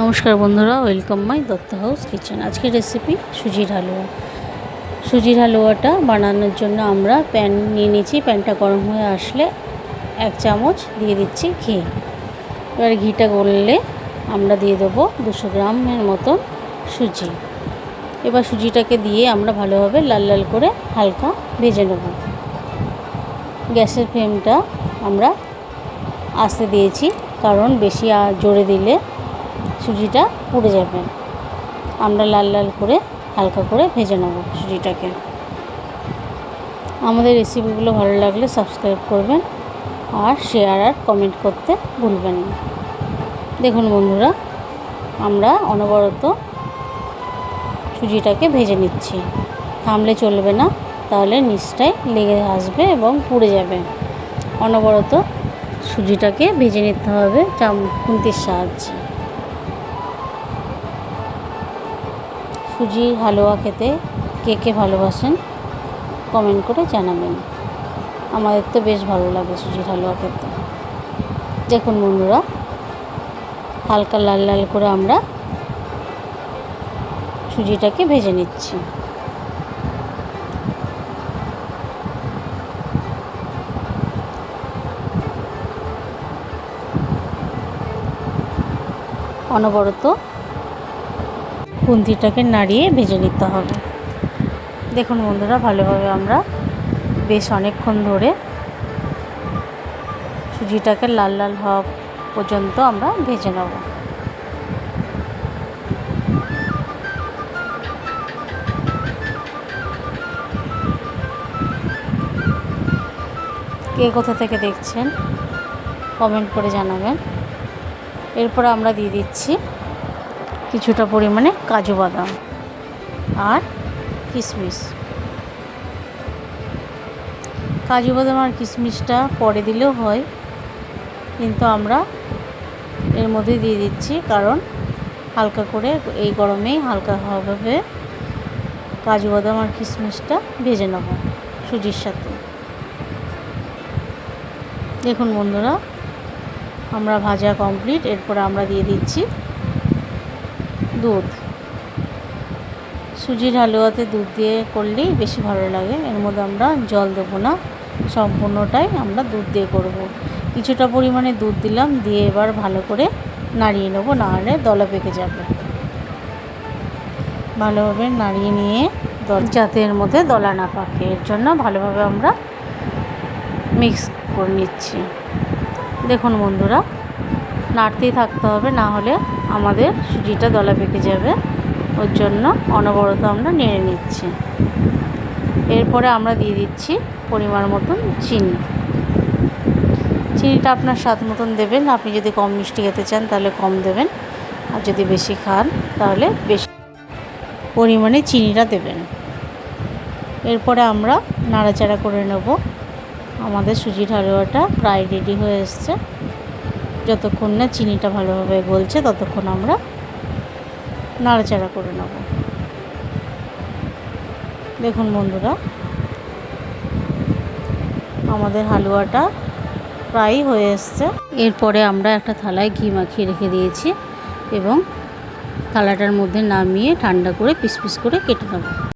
নমস্কার বন্ধুরা welcome my Dutta house kitchen আজকের রেসিপি সুজির হালুয়া। সুজির হালুয়াটা বানানোর জন্য আমরা প্যান নিয়ে নিয়েছি। প্যানটা গরম হয়ে আসলে এক চামচ দিয়ে দিচ্ছি ঘি। এবার ঘিটা গললে আমরা দিয়ে দেবো দুশো গ্রামের মতন সুজি। এবার সুজিটাকে দিয়ে আমরা ভালোভাবে লাল লাল করে হালকা ভেজে নেব। গ্যাসের ফ্লেমটা আমরা আস্তে দিয়েছি, কারণ বেশি জোরে দিলে সুজিটা পুড়ে যাবে। আমরা লাল লাল করে, হালকা করে ভেজে নেব সুজিটাকে। আমাদের রেসিপিগুলো ভালো লাগলে সাবস্ক্রাইব করবেন আর শেয়ার আর কমেন্ট করতে ভুলবেন না। দেখুন বন্ধুরা, আমরা অনবরত সুজিটাকে ভেজে নিচ্ছি। থামলে চলবে না, তাহলে নিচটায় লেগে আসবে এবং পুড়ে যাবে। অনবরত সুজিটাকে ভেজে নিতে হবে চাম খুন্তির সাহায্যে। সুজি, হালুয়া খেতে কে কে ভালোবাসেন কমেন্ট করে জানাবেন। আমাদের তো বেশ ভালো লাগে সুজির হালুয়া খেতে। দেখুন বন্ধুরা, হালকা লাল লাল করে আমরা সুজিটাকে ভেজে নিচ্ছি। অনবরত খুন্তিটাকে নাড়িয়ে ভেজে নিতে হবে। দেখুন বন্ধুরা, ভালোভাবে আমরা বেশ অনেকক্ষণ ধরে সুজিটাকে লাল লাল হওয়া পর্যন্ত আমরা ভেজে নেব। কে কোথা থেকে দেখছেন, কমেন্ট করে জানাবেন। এরপর আমরা দিয়ে দিচ্ছি কিছুটা পরিমাণে কাজু বাদাম আর কিশমিশ। কাজু বাদাম আর কিশমিশটা পরে দিলেও হয়, কিন্তু আমরা এর মধ্যে দিয়ে দিচ্ছি কারণ হালকা করে এই গরমেই হালকাভাবে কাজু বাদাম আর কিশমিশটা ভেজে নেব সুজির সাথে। দেখুন বন্ধুরা, আমরা ভাজা কমপ্লিট, এরপর আমরা দিয়ে দিচ্ছি দুধ। সুজির হালুয়াতে দুধ দিয়ে করলেই বেশি ভালো লাগে। এর মধ্যে আমরা জল দেবো না। সম্পূর্ণটাই আমরা দুধ দিয়ে করব। কিছুটা পরিমাণে দুধ দিলাম, দিয়ে এবার ভালো করে নাড়িয়ে নেব, নাহলে দলা পেকে যাবে। ভালোভাবে নাড়িয়ে নিয়ে যাতে এর মধ্যে দলা না পাকে। এর জন্য ভালোভাবে আমরা মিক্স করে নিচ্ছি। দেখুন বন্ধুরা নাড়তেই থাকতে হবে, না হলে আমাদের সুজিটা দলা পেকে যাবে। ওর জন্য অনবরত আমরা নেড়ে নিচ্ছি। এরপরে আমরা দিয়ে দিচ্ছি পরিমাণ মতন চিনি। চিনিটা আপনার স্বাদ মতন দেবেন, আপনি যদি কম মিষ্টি খেতে চান তাহলে কম দেবেন, আর যদি বেশি খান তাহলে বেশি পরিমাণে চিনিটা দেবেন। এরপরে আমরা নাড়াচাড়া করে নেব। আমাদের সুজির হালুয়াটা প্রায় রেডি হয়ে এসছে। যতক্ষণ না চিনিটা ভালোভাবে গলছে, ততক্ষণ আমরা নাড়াচাড়া করে নেব। দেখুন বন্ধুরা, আমাদের হালুয়াটা প্রায় হয়ে এসছে। এরপরে আমরা একটা থালায় ঘি মাখিয়ে রেখে দিয়েছি এবং থালাটার মধ্যে নামিয়ে ঠান্ডা করে পিস পিস করে কেটে নেব।